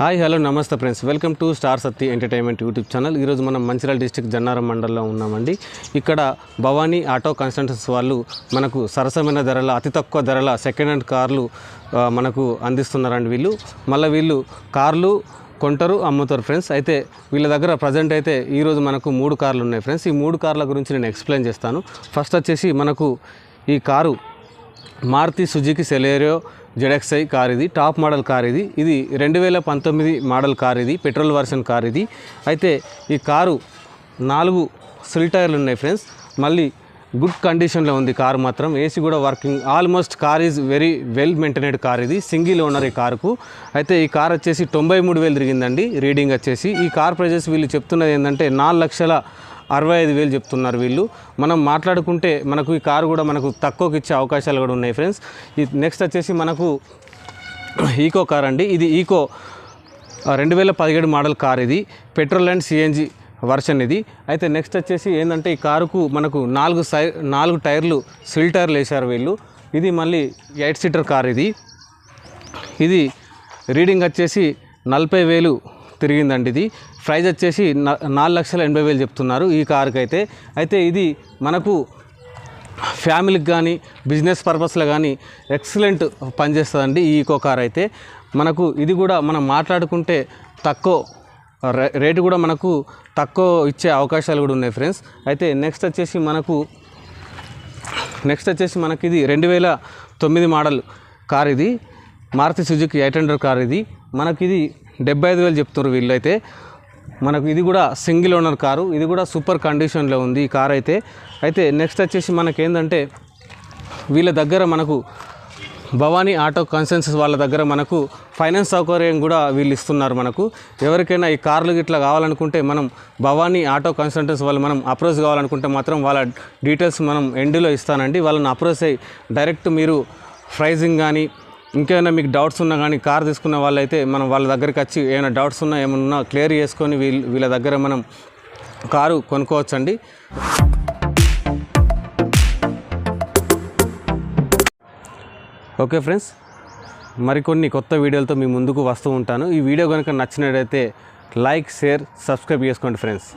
Hi hello నమస్తే friends. Welcome to star Satti entertainment YouTube channel. ఈరోజు మనం Mancherial district Jannaram మండలంలో ఉన్నామండి. ఇక్కడ భవానీ ఆటో కన్సల్టెన్స్ వాళ్ళు మనకు సరసమైన ధరల అతి తక్కువ ధరల సెకండ్ హ్యాండ్ కార్లు మనకు అందిస్తున్నారండి వీళ్ళు. మళ్ళీ వీళ్ళు కార్లు కొంటారు అమ్ముతారు ఫ్రెండ్స్. అయితే వీళ్ళ దగ్గర ప్రజెంట్ అయితే ఈరోజు మనకు మూడు కార్లు ఉన్నాయి ఫ్రెండ్స్. ఈ మూడు కార్ల గురించి నేను ఎక్స్ప్లెయిన్ చేస్తాను. ఫస్ట్ వచ్చేసి మనకు ఈ car Maruti Suzuki Celerio ZXi car ఇది టాప్ మోడల్ కార్ ఇది ఇది రెండు వేల పంతొమ్మిది మోడల్ కార్ ఇది పెట్రోల్ వర్షన్ కార్ ఇది అయితే ఈ కారు నాలుగు సిల్ టైర్లు ఉన్నాయి ఫ్రెండ్స్. మళ్ళీ గుడ్ కండిషన్లో ఉంది కారు మాత్రం. ఏసీ కూడా working. Almost car is very well maintained car ఇది సింగిల్ ఓనర్ ఈ కారుకు. అయితే ఈ కార్ వచ్చేసి తొంభై మూడు వేలు తిరిగిందండి రీడింగ్ వచ్చేసి. ఈ కార్ ప్రైజెస్ వీళ్ళు చెప్తున్నది ఏంటంటే నాలుగు లక్షల అరవై ఐదు వేలు చెప్తున్నారు వీళ్ళు. మనం మాట్లాడుకుంటే మనకు ఈ కారు కూడా మనకు తక్కువకి ఇచ్చే అవకాశాలు కూడా ఉన్నాయి ఫ్రెండ్స్. ఈ నెక్స్ట్ వచ్చేసి మనకు ఈకో కార్ అండి. ఇది ఈకో రెండు వేల పదిహేడు మోడల్ కార్ ఇది. పెట్రోల్ అండ్ సిఎన్జి వర్షన్ ఇది. అయితే నెక్స్ట్ వచ్చేసి ఏంటంటే ఈ కారుకు మనకు నాలుగు సై నాలుగు టైర్లు సిల్ టైర్లు వేశారు వీళ్ళు. ఇది మళ్ళీ ఎయిట్ సీటర్ కార్ ఇది. ఇది రీడింగ్ వచ్చేసి నలభై వేలు తిరిగిందండి ఇది. ప్రైజ్ వచ్చేసి నాలుగు లక్షల ఎనభై వేలు చెప్తున్నారు ఈ కారుకి అయితే అయితే ఇది మనకు ఫ్యామిలీకి కానీ బిజినెస్ పర్పస్లో కానీ ఎక్సలెంట్ పనిచేస్తుందండి ఈ ఈకో కార్ అయితే మనకు ఇది కూడా మనం మాట్లాడుకుంటే తక్కువ రే- రేటు కూడా మనకు తక్కువ ఇచ్చే అవకాశాలు కూడా ఉన్నాయి ఫ్రెండ్స్. అయితే నెక్స్ట్ వచ్చేసి మనకు నెక్స్ట్ వచ్చేసి మనకి ఇది రెండు వేల తొమ్మిది మోడల్ కార్ ఇది. Maruti Suzuki eight hundred car ఇది. మనకి ఇది డెబ్బై ఐదు వేలు చెప్తున్నారు వీళ్ళైతే. మనకు ఇది కూడా సింగిల్ ఓనర్ కారు. ఇది కూడా సూపర్ కండిషన్లో ఉంది ఈ కార్ అయితే. అయితే నెక్స్ట్ వచ్చేసి మనకి ఏంటంటే వీళ్ళ దగ్గర మనకు భవానీ ఆటో కన్సెన్సెస్ వాళ్ళ దగ్గర మనకు ఫైనాన్స్ సౌకర్యం కూడా వీళ్ళు ఇస్తున్నారు మనకు. ఎవరికైనా ఈ కార్లు ఇట్లా కావాలనుకుంటే మనం భవానీ ఆటో కన్సల్టెన్స్ వాళ్ళు మనం అప్రోచ్ కావాలనుకుంటే మాత్రం వాళ్ళ డీటెయిల్స్ మనం ఎండ్లో ఇస్తానండి. వాళ్ళని అప్రోచ్ అయ్యి డైరెక్ట్ మీరు ప్రైజింగ్ కానీ ఇంకేమైనా మీకు డౌట్స్ ఉన్నా కానీ కార్ తీసుకున్న వాళ్ళైతే మనం వాళ్ళ దగ్గరికి వచ్చి ఏమైనా డౌట్స్ ఉన్నా ఏమన్నా క్లియర్ చేసుకొని వీళ్ళ వీళ్ళ దగ్గర మనం కారు కొనుక్కోవచ్చండి. ఓకే ఫ్రెండ్స్ మరికొన్ని కొత్త వీడియోలతో మీ ముందుకు వస్తూ ఉంటాను. ఈ వీడియో కనుక నచ్చినట్టయితే లైక్ షేర్ సబ్స్క్రైబ్ చేసుకోండి ఫ్రెండ్స్.